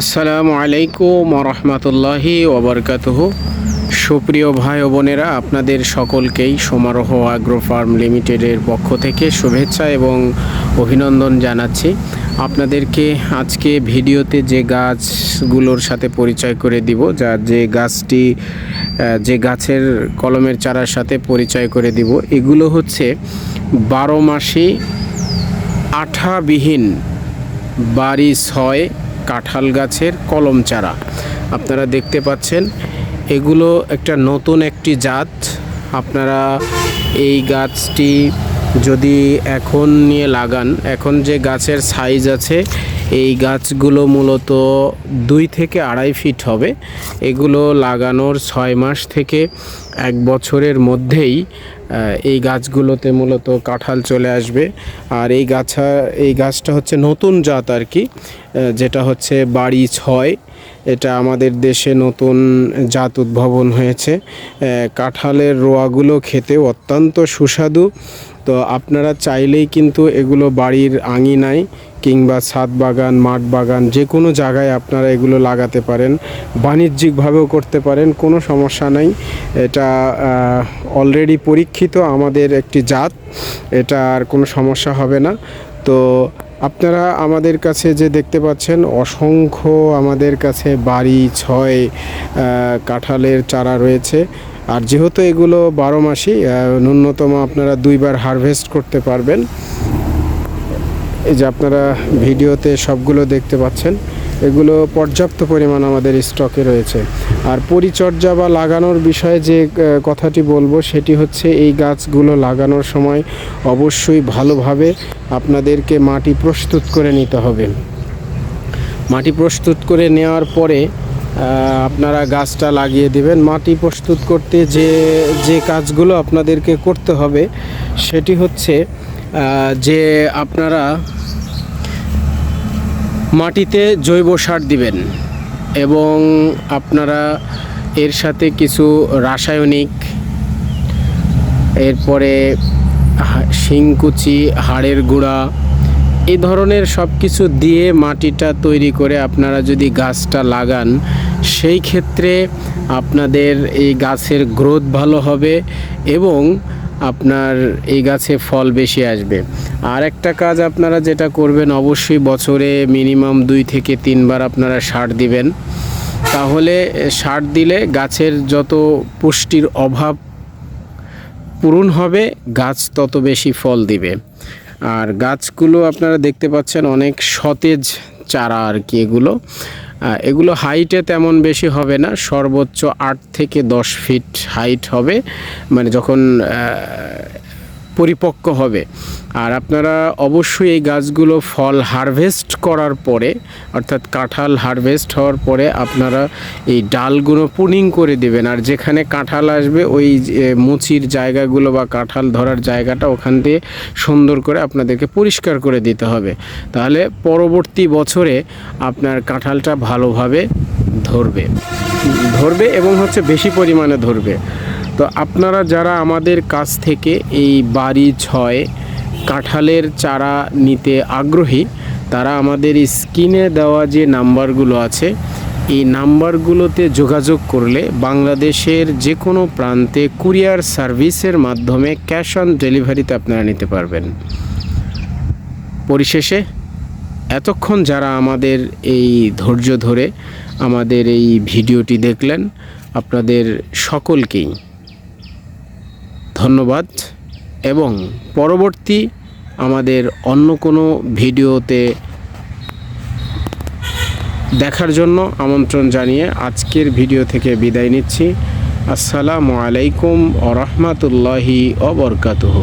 আসসালামু আলাইকুম রহমতুল্লাহি ওবরকাতুহ। সুপ্রিয় ভাই ও বোনেরা, আপনাদের সকলকেই সমারোহ আগ্রো ফার্ম লিমিটেডের পক্ষ থেকে শুভেচ্ছা এবং অভিনন্দন জানাচ্ছি। আপনাদেরকে আজকে ভিডিওতে যে গাছগুলোর সাথে পরিচয় করে দিব, যা যে গাছটি যে গাছের কলমের চারার সাথে পরিচয় করে দিব, এগুলো হচ্ছে বারো মাসি আঠাবিহীন বাড়ি ছয় কাঁঠাল গাছের কলম চারা। আপনারা দেখতে পাচ্ছেন, এগুলো একটা নতুন একটি জাত। আপনারা এই গাছটি যদি এখন নিয়ে লাগান, এখন যে গাছের সাইজ আছে, এই গাছগুলো মূলত দুই থেকে আড়াই ফিট হবে। এগুলো লাগানোর ছয় মাস থেকে এক বছরের মধ্যেই এই গাছগুলোতে মূলত কাঁঠাল চলে আসবে। আর এই গাছা, এই গাছটা হচ্ছে নতুন জাত আর কি যেটা হচ্ছে বাড়ি ছয়। এটা আমাদের দেশে নতুন জাত উদ্ভাবন হয়েছে। কাঁঠালের রোয়াগুলো খেতে অত্যন্ত সুস্বাদু। তো আপনারা চাইলেই কিন্তু এগুলো বাড়ির আঙিনায় কিংবা ছাদ বাগান, মাঠ বাগান, যে কোনো জায়গায় আপনারা এগুলো লাগাতে পারেন। বাণিজ্যিকভাবেও করতে পারেন, কোনো সমস্যা নাই। এটা অলরেডি পরীক্ষিত আমাদের একটি জাত এটা আর কোনো সমস্যা হবে না। তো আপনারা আমাদের কাছে যে দেখতে পাচ্ছেন, অসংখ্য আমাদের কাছে বাড়ি, ছয় কাঁঠালের চারা রয়েছে। আর যেহেতু এগুলো বারো মাসই ন্যূনতম আপনারা দুইবার হারভেস্ট করতে পারবেন। এই যে আপনারা ভিডিওতে সবগুলো দেখতে পাচ্ছেন। এগুলো পর্যাপ্ত পরিমাণ আমাদের স্টকে রয়েছে। আর পরিচর্যা বা লাগানোর বিষয়ে যে কথাটি বলব সেটি হচ্ছে এই গাছগুলো লাগানোর সময় অবশ্যই ভালোভাবে আপনাদেরকে মাটি প্রস্তুত করে নিতে হবে। মাটি প্রস্তুত করে নেওয়ার পরে আপনারা গাছটা লাগিয়ে দিবেন। মাটি প্রস্তুত করতে যে যে কাজগুলো আপনাদেরকে করতে হবে সেটি হচ্ছে যে আপনারা মাটিতে জৈব সার দিবেন এবং আপনারা এর সাথে কিছু রাসায়নিক, এরপরে শিংকুচি, হাড়ের গুঁড়া এই ধরনের সব কিছু দিয়ে মাটিটা তৈরি করে আপনারা যদি গাছটা লাগান, সেই ক্ষেত্রে আপনাদের এই গাছের গ্রোথ ভালো হবে এবং আপনার এই গাছে ফল বেশি আসবে। আর একটা কাজ আপনারা যেটা করবেন, অবশ্যই বছরে মিনিমাম দুই থেকে তিনবার আপনারা সার দিবেন। তাহলে সার দিলে গাছের যত পুষ্টির অভাব পূরণ হবে, গাছ তত বেশি ফল দিবে। আর গাছগুলো আপনারা দেখতে পাচ্ছেন অনেক সতেজ চারা আর কি এগুলো। এগুলো হাইটে তেমন বেশি হবে না, সর্বোচ্চ আট থেকে দশ ফিট হাইট হবে। মানে যখন পরিপক্ক হবে। আর আপনারা অবশ্যই এই গাছগুলো ফল হারভেস্ট করার পরে, অর্থাৎ কাঁঠাল হারভেস্ট হওয়ার পরে আপনারা এই ডালগুলো পুনিং করে দেবেন। আর যেখানে কাঁঠাল আসবে, ওই মুচির জায়গাগুলো বা কাঁঠাল ধরার জায়গাটা ওখান দিয়ে সুন্দর করে আপনাদেরকে পরিষ্কার করে দিতে হবে। তাহলে পরবর্তী বছরে আপনার কাঁঠালটা ভালোভাবে ধরবে। ধরবে এবং হচ্ছে বেশি পরিমাণে ধরবে। তো আপনারা যারা আমাদের কাছ থেকে এই বাড়ি ছয় কাঁঠালের চারা নিতে আগ্রহী, তারা আমাদের স্ক্রিনে দেওয়া যে নাম্বারগুলো আছে, এই নাম্বারগুলোতে যোগাযোগ করলে বাংলাদেশের যে কোনো প্রান্তে কুরিয়ার সার্ভিসের মাধ্যমে ক্যাশ অন ডেলিভারিতে আপনারা নিতে পারবেন। পরিশেষে, এতক্ষণ যারা আমাদের এই ধৈর্য ধরে আমাদের এই ভিডিওটি দেখলেন, আপনাদের সকলকেই ধন্যবাদ এবং পরবর্তী আমাদের অন্য কোনো ভিডিওতে দেখার জন্য আমন্ত্রণ জানিয়ে আজকের ভিডিও থেকে বিদায় নিচ্ছি। আসসালামু আলাইকুম ও রহমতুল্লাহি অবরকাতুহ